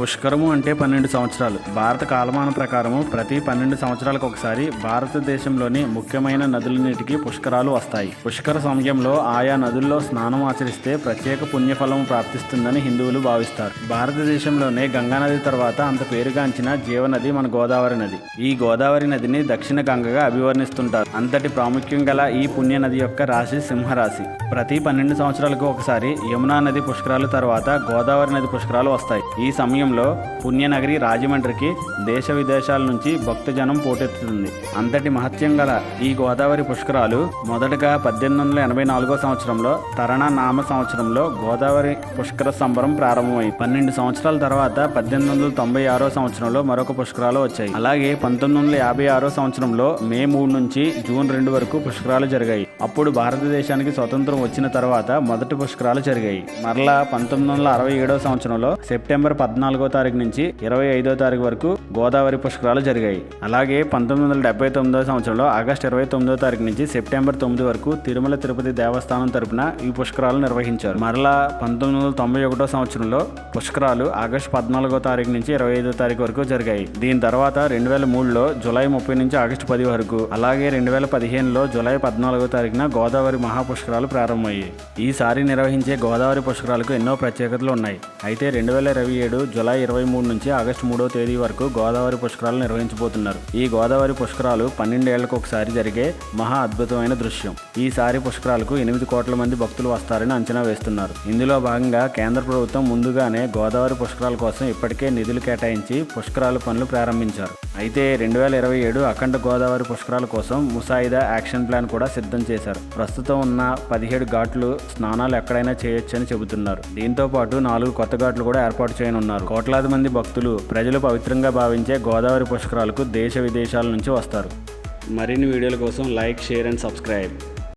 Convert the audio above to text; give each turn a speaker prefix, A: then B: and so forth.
A: పుష్కరము అంటే పన్నెండు సంవత్సరాలు. భారత కాలమాన ప్రకారము ప్రతి పన్నెండు సంవత్సరాలకు ఒకసారి భారతదేశంలోని ముఖ్యమైన నదులన్నిటికీ పుష్కరాలు వస్తాయి. పుష్కర సమయంలో ఆయా నదుల్లో స్నానం ఆచరిస్తే ప్రత్యేక పుణ్యఫలం ప్రాప్తిస్తుందని హిందువులు భావిస్తారు. భారతదేశంలోనే గంగా నది తర్వాత అంత పేరుగాంచిన జీవనది మన గోదావరి నది. ఈ గోదావరి నదిని దక్షిణ గంగగా అభివర్ణిస్తుంటారు. అంతటి ప్రాముఖ్యం గల ఈ పుణ్య నది యొక్క రాశి సింహరాశి. ప్రతి పన్నెండు సంవత్సరాలకు ఒకసారి యమునా నది పుష్కరాలు తర్వాత గోదావరి నది పుష్కరాలు వస్తాయి. ఈ సమయం సమయంలో పుణ్యనగరి రాజమండ్రికి దేశ విదేశాల నుంచి భక్తజనం పోటెత్తుతుంది. అంతటి మహత్యం గల ఈ గోదావరి పుష్కరాలు మొదటగా పద్దెనిమిది వందల ఎనభై నాలుగో సంవత్సరంలో తరణ నామ సంవత్సరంలో గోదావరి పుష్కర సంబరం ప్రారంభమైంది. పన్నెండు సంవత్సరాల తర్వాత పద్దెనిమిది వందల తొంభై ఆరో సంవత్సరంలో మరొక పుష్కరాలు వచ్చాయి. అలాగే పంతొమ్మిది వందల యాభై ఆరో సంవత్సరంలో మే మూడు నుంచి జూన్ రెండు వరకు పుష్కరాలు జరిగాయి. అప్పుడు భారతదేశానికి స్వతంత్రం వచ్చిన తర్వాత మొదటి పుష్కరాలు జరిగాయి. మరలా పంతొమ్మిది వందల అరవై ఏడో సంవత్సరంలో సెప్టెంబర్ పద్నాలుగో తారీఖు నుంచి ఇరవై ఐదో తారీఖు వరకు గోదావరి పుష్కరాలు జరిగాయి. అలాగే పంతొమ్మిది వందల డెబ్బై తొమ్మిదో సంవత్సరంలో ఆగస్టు ఇరవై తొమ్మిదో తారీఖు నుంచి సెప్టెంబర్ తొమ్మిది వరకు తిరుమల తిరుపతి దేవస్థానం తరపున ఈ పుష్కరాలు నిర్వహించారు. మరలా పంతొమ్మిది వందల తొంభై ఒకటో సంవత్సరంలో పుష్కరాలు ఆగస్టు పద్నాలుగో తారీఖు నుంచి ఇరవై ఐదో తారీఖు వరకు జరిగాయి. దీని తర్వాత రెండు వేల మూడులో జూలై ముప్పై నుంచి ఆగస్టు పది వరకు అలాగే రెండు వేల పదిహేనులో జూలై పద్నాలుగో తారీఖు తారీఖున గోదావరి మహాపుష్కరాలు ప్రారంభమయ్యాయి. ఈసారి నిర్వహించే గోదావరి పుష్కరాలకు ఎన్నో ప్రత్యేకతలు ఉన్నాయి. అయితే రెండు వేల ఇరవై ఏడు జూలై ఇరవై మూడు నుంచి ఆగస్టు మూడో తేదీ వరకు గోదావరి పుష్కరాలు నిర్వహించబోతున్నారు. ఈ గోదావరి పుష్కరాలు పన్నెండేళ్ళకు ఒకసారి జరిగే మహా అద్భుతమైన దృశ్యం. ఈసారి పుష్కరాలకు ఎనిమిది కోట్ల మంది భక్తులు వస్తారని అంచనా వేస్తున్నారు. ఇందులో భాగంగా కేంద్ర ప్రభుత్వం ముందుగానే గోదావరి పుష్కరాల కోసం ఇప్పటికే నిధులు కేటాయించి పుష్కరాల పనులు ప్రారంభించారు. అయితే రెండు వేల ఇరవై ఏడు అఖండ గోదావరి పుష్కరాల కోసం ముసాయిదా యాక్షన్ ప్లాన్ కూడా సిద్ధం చేశారు. ప్రస్తుతం ఉన్న పదిహేడు ఘాట్లు స్నానాలు ఎక్కడైనా చేయొచ్చని చెబుతున్నారు. దీంతో పాటు నాలుగు కొత్త ఘాట్లు కూడా ఏర్పాటు చేయనున్నారు. కోట్లాది మంది భక్తులు ప్రజలు పవిత్రంగా భావించే గోదావరి పుష్కరాలకు దేశ విదేశాల నుంచి వస్తారు. మరిన్ని వీడియోల కోసం లైక్ షేర్ అండ్ సబ్స్క్రైబ్.